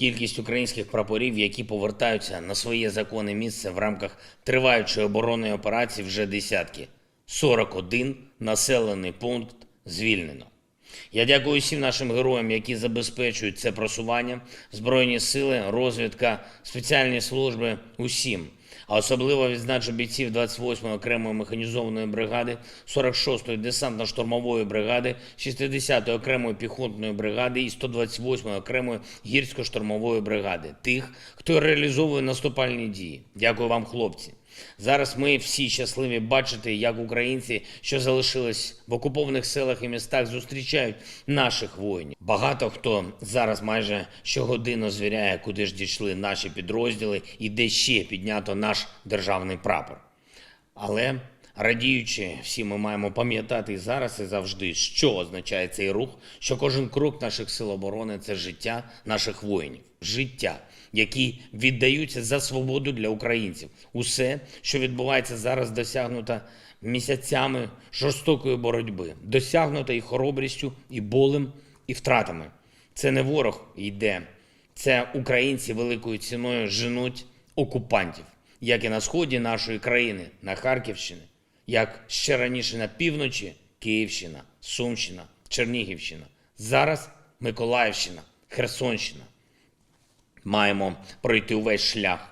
Кількість українських прапорів, які повертаються на своє законне місце в рамках триваючої оборонної операції, вже десятки. 41 населений пункт звільнено. Я дякую всім нашим героям, які забезпечують це просування, Збройні сили, розвідка, спеціальні служби, усім. А особливо відзначу бійців 28-ї окремої механізованої бригади, 46-ї десантно-штурмової бригади, 60-ї окремої піхотної бригади і 128-ї окремої гірсько-штурмової бригади. Тих, хто реалізовує наступальні дії. Дякую вам, хлопці. Зараз ми всі щасливі бачити, як українці, що залишились в окупованих селах і містах, зустрічають наших воїнів. Багато хто зараз майже щогодину звіряє, куди ж дійшли наші підрозділи і де ще піднято наш державний прапор. Але радіючи, всі ми маємо пам'ятати зараз і завжди, що означає цей рух, що кожен крок наших сил оборони це життя наших воїнів, життя, які віддаються за свободу для українців. Усе, що відбувається зараз, досягнуто місяцями жорстокої боротьби, досягнуто і хоробрістю, і болем, і втратами. Це не ворог йде, це українці великою ціною женуть окупантів, як і на сході нашої країни, на Харківщині, як ще раніше на півночі Київщина, Сумщина, Чернігівщина, зараз Миколаївщина, Херсонщина. Маємо пройти увесь шлях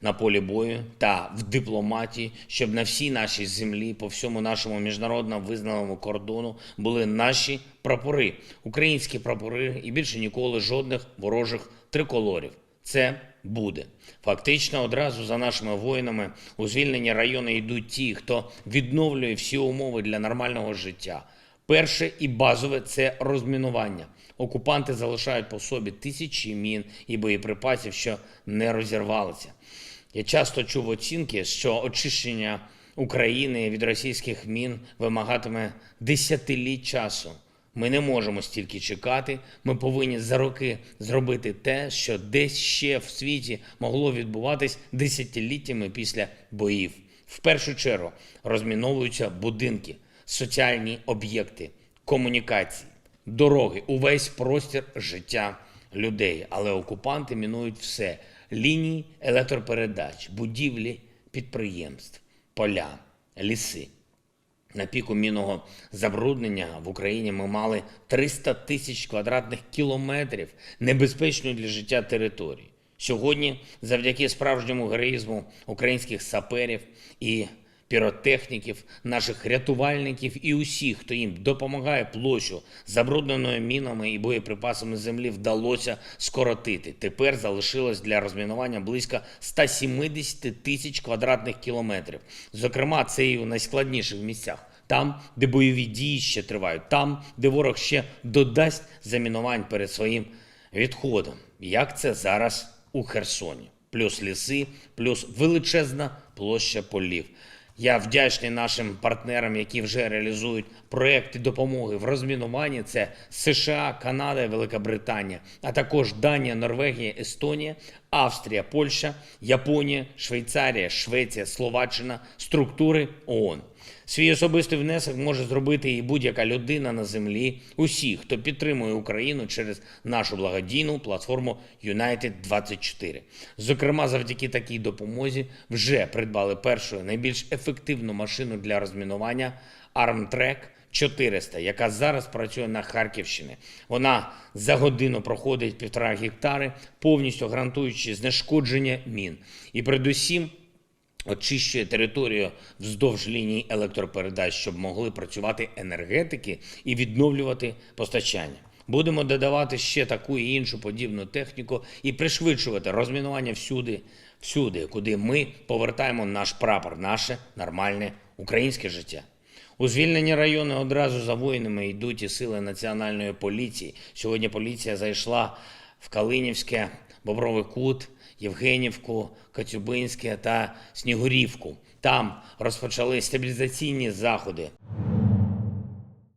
на полі бою та в дипломатії, щоб на всій нашій землі, по всьому нашому міжнародно визнаному кордону були наші прапори, українські прапори, і більше ніколи жодних ворожих триколорів. Це буде. Фактично, одразу за нашими воїнами у звільнені райони йдуть ті, хто відновлює всі умови для нормального життя. Перше і базове це розмінування. Окупанти залишають по собі тисячі мін і боєприпасів, що не розірвалися. Я часто чув оцінки, що очищення України від російських мін вимагатиме десятиліть часу. Ми не можемо стільки чекати. Ми повинні за роки зробити те, що десь ще в світі могло відбуватись десятиліттями після боїв. В першу чергу розміновуються будинки, соціальні об'єкти, комунікації, дороги, увесь простір життя людей. Але окупанти мінують все: лінії електропередач, будівлі підприємств, поля, ліси. На піку мінного забруднення в Україні ми мали 300 тисяч квадратних кілометрів небезпечної для життя території. Сьогодні, завдяки справжньому героїзму українських саперів і піротехніків, наших рятувальників і усіх, хто їм допомагає площу забрудненою мінами і боєприпасами землі, вдалося скоротити. Тепер залишилось для розмінування близько 170 тисяч квадратних кілометрів. Зокрема, це і у найскладніших місцях. Там, де бойові дії ще тривають, там, де ворог ще додасть замінувань перед своїм відходом. Як це зараз у Херсоні? Плюс ліси, плюс величезна площа полів. Я вдячний нашим партнерам, які вже реалізують проекти допомоги в розмінуванні. Це США, Канада, Велика Британія, а також Данія, Норвегія, Естонія, Австрія, Польща, Японія, Швейцарія, Швеція, Словаччина, структури ООН. Свій особистий внесок може зробити і будь-яка людина на землі. Усі, хто підтримує Україну через нашу благодійну платформу United 24 Зокрема, завдяки такій допомозі вже придбали першу найбільш ефективну машину для розмінування Armtrek 400, яка зараз працює на Харківщині. Вона за годину проходить півтора гектари, повністю гарантуючи знешкодження мін. І передусім очищує територію вздовж ліній електропередач, щоб могли працювати енергетики і відновлювати постачання. Будемо додавати ще таку і іншу подібну техніку і пришвидшувати розмінування всюди, всюди, куди ми повертаємо наш прапор, наше нормальне українське життя. У звільнені райони одразу за воїнами йдуть і сили національної поліції. Сьогодні поліція зайшла в Калинівське, Бобровий Кут, Євгенівку, Кацюбинське та Снігурівку. Там розпочали стабілізаційні заходи.